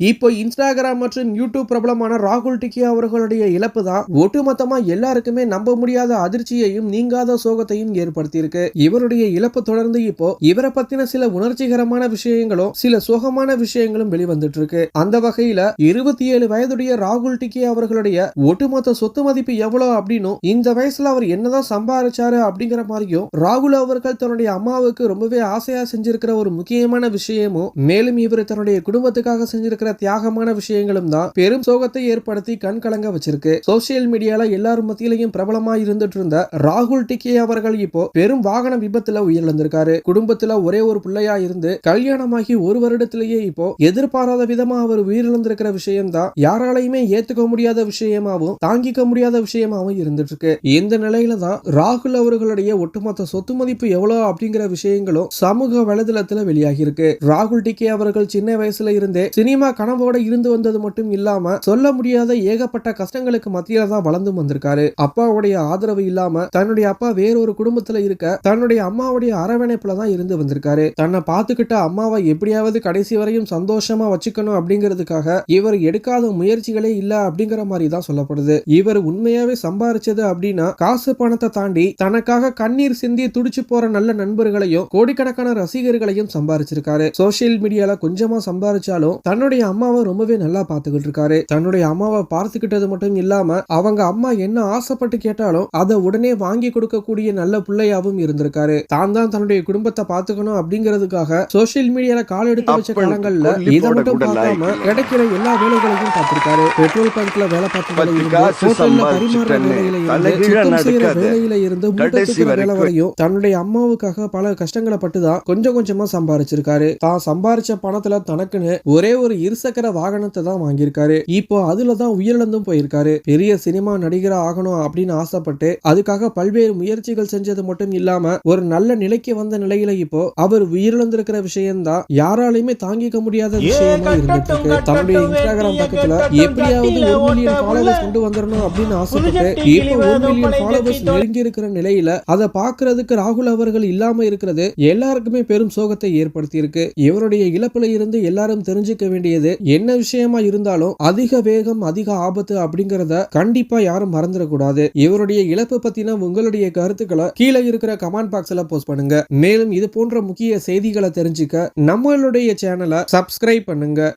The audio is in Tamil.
இப்போ இன்ஸ்டாகிராம் மற்றும் யூடியூப் பிரபலமான ராகுல் டிக்கி அவர்களுடைய இழப்பு தான். ஒட்டுமொத்தமா எல்லாருக்குமே நம்ப முடியாத அதிர்ச்சியையும் நீங்காத சோகத்தையும் ஏற்படுத்தியிருக்கு. இவருடைய இழப்பு தொடர்ந்து இப்போ இவரை பத்தின சில உணர்ச்சிகரமான விஷயங்களும் சில சோகமான விஷயங்களும் வெளிவந்துட்டு இருக்கு அந்த வகையில இருபத்தி ஏழு வயதுடைய ராகுல் டிக்கி அவர்களுடைய ஒட்டுமொத்த சொத்து மதிப்பு எவ்வளவு அப்படின்னும் இந்த வயசுல அவர் என்னதான் சம்பாதிச்சாரு அப்படிங்கிற மாதிரியும் ராகுல் அவர்கள் தன்னுடைய அம்மாவுக்கு ரொம்பவே ஆசையா செஞ்சிருக்கிற ஒரு முக்கியமான விஷயமும் மேலும் இவர் தன்னுடைய குடும்பத்துக்காக செஞ்சிருக்கிற தியாகமான விஷயங்களும் தான் பெரும் சோகத்தை ஏற்படுத்தி கண் கலங்க வச்சிருக்கு. சோசியல் மீடியால எல்லாரும் மத்தியிலையும் பிரபலமா இருந்துட்டு இருந்த ராகுல் டிக்கே அவர்கள் இப்போ பெரும் வாகன விபத்துல உயிரிழந்திருக்காரு. குடும்பத்துல ஒரே ஒரு பிள்ளையா இருந்து கல்யாணமாகி ஒரு வருடத்திலேயே இப்போ எதிர்பாராத விதமா அவர் உயிரிழந்திருக்கிற விஷயம் தான் யாராலையுமே ஏத்துக்க முடியாத விஷயமாவும் தாங்கிக்க முடியாத விஷயமாவும் இருந்துட்டு இருக்கு இந்த நிலையில தான் ராகுல் அவர்களுடைய ஒட்டுமொத்த சொத்து மதிப்பு எவ்வளவு அப்படிங்கிற விஷயங்களும் சமூக வலைதளத்துல வெளியாகி இருக்கு ராகுல் டிகே அவர்கள் சின்ன வயசுல இருந்தே சினிமா கனவோட இருந்து வந்தது மட்டும் இல்லாம சொல்ல முடியாத ஏகப்பட்ட கஷ்டங்களுக்கு மத்தியில தான் வளர்ந்து வந்திருக்காரு. அப்பாவுடைய ஆதரவு இல்லாம தன்னுடைய அப்பா வேறொரு குடும்பத்துல இருக்க தன்னுடைய அம்மாவுடைய அரவணைப்புல தான் இருந்து வந்திருக்காரு. தன்னை பார்த்துக்கிட்ட அம்மாவை எப்படியாவது கடைசி வரையும் சந்தோஷமா வச்சுக்கணும் அப்படிங்கிறதுக்காக இவர் எடுக்காத முயற்சிகளே இல்ல அப்படிங்கிற மாதிரி தான் சொல்லப்படுது. இவர் உண்மையாவே சம்பாரிச்சது அப்படின்னா காசு பணத்தை தாண்டி தனக்காக கண்ணீர் சிந்தி துடிச்சு போற நல்ல நண்பர்களையும் கோடிக்கணக்கான ரசிகர்களையும் சம்பாரிச்சிருக்காரு. சோசியல் மீடியால கொஞ்சமா சம்பாரிச்சாலும் தன்னுடைய அம்மாவை ரொம்பவே நல்லா பார்த்துக்கிட்டு இருக்காரு. தன்னுடைய அம்மாவை பார்த்துக்கிட்டது மட்டும் இல்லாம அவங்க அம்மா என்ன ஆசைப்பட்டு கேட்டாலும் அதை உடனே வாங்கி கொடுக்கக்கூடிய நல்ல பிள்ளையாவும் இருந்திருக்காரு. தான் தான் தன்னுடைய குடும்பத்தை பார்த்துக்கணும் அப்படிங்கிறதுக்காக சோசியல் மீடியால கால் எடுத்து வச்ச காலங்கள்ல இதை மட்டும் பார்க்காம கிடைக்கிற எல்லா வேலைகளையும் பார்த்திருக்காரு. பெட்ரோல் பங்க்ல வேலை பார்த்ததுல பத்து இருந்து வேலை. வரையும் தன்னுடைய அம்மாவுக்காக பல கஷ்டங்களை பட்டு தான் கொஞ்சம் கொஞ்சமா சம்பாரிச்சிருக்காரு. தான் சம்பாரிச்ச பணத்துல தனக்குன்னு ஒரே ஒரு இருசக்கர வாகனத்தை தான் வாங்கியிருக்காரு. இப்போ அதுல தான் உயிரிழந்தும் போயிருக்காரு. பெரிய சினிமா நடிகரா ஆகணும் அப்படின்னு ஆசைப்பட்டு அதுக்காக பல்வேறு முயற்சிகள் செஞ்சது மட்டும் இல்லாம ஒரு நல்ல நிலைக்கு வந்த நிலையில இப்போ அவர் உயிரிழந்திருக்கிற விஷயம்தான் யாராலையுமே தாங்கிக்க முடியாத விஷயமா இருந்துட்டு இருக்கு தன்னுடைய இன்ஸ்டாகிராம் பக்கத்துல எப்படியாவது ஒரு மில்லியன் ஃபாலோவர்ஸ் கொண்டு வந்துடணும் அப்படின்னு ஆசைப்பட்டு இப்போ ஒரு மில்லியன் ஃபாலோவர்ஸ் நெருங்கி இருக்கிற நிலையில அதை பாக்குறதுக்கு ராகுல் அவர்கள் இல்லாம இருக்கிறது எல்லாருக்குமே பெரும் சோகத்தை ஏற்படுத்தி இருக்கு இவருடைய இழப்புல இருந்து எல்லாரும் தெரிஞ்சுக்க வேண்டியது என்ன விஷயமா இருந்தாலும் அதிக வேகம் அதிக ஆபத்து அப்படிங்கறத கண்டிப்பா யாரும் மறந்துடக்கூடாது. இவருடைய இழப்பு பத்தின உங்களுடைய கருத்துக்களை கீழே இருக்கிற கமெண்ட் பாக்ஸ்ல போஸ்ட் பண்ணுங்க. மேலும் இது போன்ற முக்கிய செய்திகளை தெரிஞ்சுக்க நம்மளுடைய சேனலை சப்ஸ்கிரைப் பண்ணுங்க.